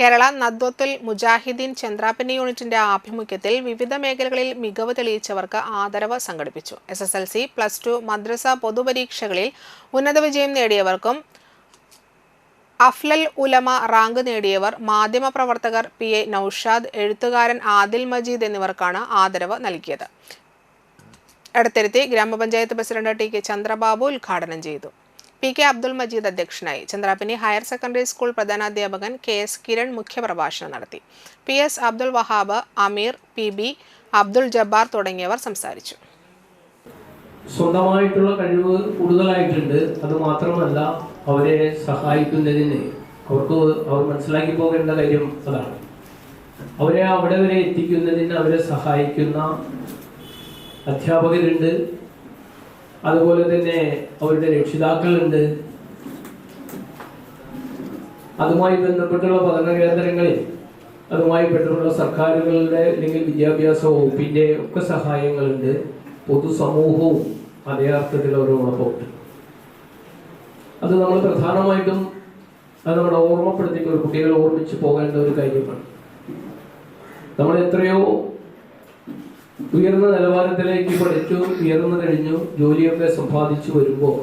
കേരള നദ്വത്തുൽ മുജാഹിദ്ദീൻ ചന്ദ്രാപ്പനി യൂണിറ്റിന്റെ ആഭിമുഖ്യത്തിൽ വിവിധ മേഖലകളിൽ മികവ് തെളിയിച്ചവർക്ക് ആദരവ് സംഘടിപ്പിച്ചു. S S L C plus two മദ്രസ പൊതുപരീക്ഷകളിൽ ഉന്നത വിജയം നേടിയവർക്കും അഫ്ലൽ ഉലമ റാങ്ക് നേടിയവർ മാധ്യമപ്രവർത്തകർ പി എ നൌഷാദ് എഴുത്തുകാരൻ ആദിൽ മജീദ് എന്നിവർക്കാണ് ആദരവ് നൽകിയത്. എടത്തിരുത്തി ഗ്രാമപഞ്ചായത്ത് പ്രസിഡന്റ് ടി കെ ചന്ദ്രബാബു ഉദ്ഘാടനം ചെയ്തു. പി കെ അബ്ദുൾ മജീദ് അധ്യക്ഷനായി. ചന്ദ്രാപിനി ഹയർ സെക്കൻഡറി സ്കൂൾ പ്രധാനാധ്യാപകൻ കെ എസ് കിരൺ മുഖ്യപ്രഭാഷണം നടത്തി. P S Abdul Wahab Ameer P B Abdul Jabbar തുടങ്ങിയവർ സംസാരിച്ചു. സ്വന്തമായിട്ടുള്ള കഴിവ് കൂടുതലായിട്ടുണ്ട്. അത് മാത്രമല്ല അവരെ സഹായിക്കുന്നതിന് അവർക്ക് അവർ മനസ്സിലാക്കി പോകേണ്ട കാര്യം അതാണ്. അവരെ അവിടെ വരെ എത്തിക്കുന്നതിന് അവരെ സഹായിക്കുന്ന അധ്യാപകരുണ്ട്. അതുപോലെ തന്നെ അവരുടെ രക്ഷിതാക്കളുണ്ട്. അതുമായി ബന്ധപ്പെട്ടുള്ള പഠന കേന്ദ്രങ്ങളിൽ അതുമായി ബന്ധപ്പെട്ടുള്ള സർക്കാരുകളുടെ അല്ലെങ്കിൽ വിദ്യാഭ്യാസ വകുപ്പിന്റെ ഒക്കെ സഹായങ്ങളുണ്ട്. പൊതുസമൂഹവും അതേ അർത്ഥത്തിൽ അവരോടൊപ്പമുണ്ട് അത് നമ്മൾ പ്രധാനമായിട്ടും അത് നമ്മൾ ഓർമ്മപ്പെടുത്തി കുട്ടികളെ ഓർമ്മിച്ച് പോകേണ്ട ഒരു കാര്യമാണ്. നമ്മൾ എത്രയോ ഉയർന്ന നിലവാരത്തിലേക്ക് പഠിച്ചു ഉയർന്നു കഴിഞ്ഞു ജോലിയൊക്കെ സമ്പാദിച്ചു വരുമ്പോൾ.